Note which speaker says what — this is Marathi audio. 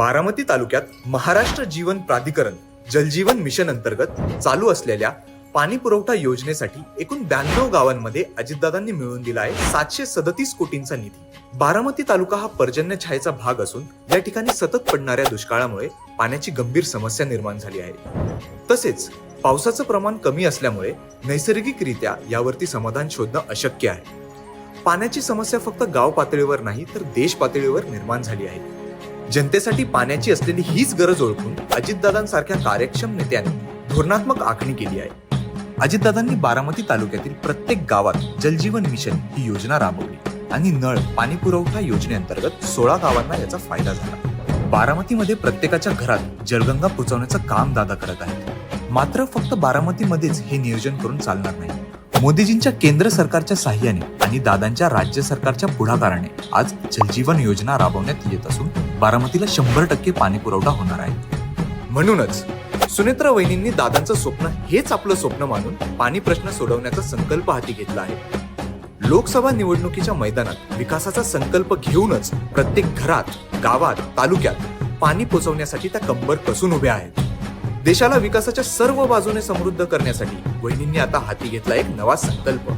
Speaker 1: बारामती तालुक्यात महाराष्ट्र जीवन प्राधिकरण जलजीवन मिशन अंतर्गत चालू असलेल्या पाणी पुरवठा योजनेसाठी एकूण ब्याण्णव गावांमध्ये अजितदादांनी मिळवून दिला आहे सातशे सदतीस कोटींचा निधी. बारामती तालुका हा पर्जन्य छायेचा भाग असून या ठिकाणी सतत पडणाऱ्या दुष्काळामुळे पाण्याची गंभीर समस्या निर्माण झाली आहे. तसेच पावसाचं प्रमाण कमी असल्यामुळे नैसर्गिकरित्या यावरती समाधान शोधणं अशक्य आहे. पाण्याची समस्या फक्त गाव पातळीवर नाही तर देश पातळीवर निर्माण झाली आहे. जनतेसाठी पाण्याची असलेली हीच गरज ओळखून अजितदादांसारख्या कार्यक्षम नेत्यांनी धोरणात्मक आखणी केली आहे. अजितदादांनी बारामती तालुक्यातील प्रत्येक गावात जलजीवन मिशन ही योजना राबवली आणि नळ पाणी पुरवठा योजनेअंतर्गत सोळा गावांना याचा फायदा झाला. बारामतीमध्ये प्रत्येकाच्या घरात जलगंगा पोहोचवण्याचं काम दादा करत आहेत. मात्र फक्त बारामतीमध्येच हे नियोजन करून चालणार नाही. मोदीजींच्या केंद्र सरकारच्या साह्याने आणि दादांच्या राज्य सरकारच्या पुढाकाराने आज जलजीवन योजना राबवण्यात येत असून बारामतीला शंभर टक्के पाणी पुरवठा होणार आहे. म्हणूनच सुनेत्रा वहिनींनी दादांचं स्वप्न हेच आपलं स्वप्न मानून पाणी प्रश्न सोडवण्याचा संकल्प हाती घेतला आहे. लोकसभा निवडणुकीच्या मैदानात विकासाचा संकल्प घेऊनच प्रत्येक घरात गावात तालुक्यात पाणी पोचवण्यासाठी त्या कंबर कसून उभ्या आहेत. देशाला विकासाच्या सर्व बाजूने समृद्ध करण्यासाठी वहिनींनी आता हाती घेतला एक नवा संकल्प.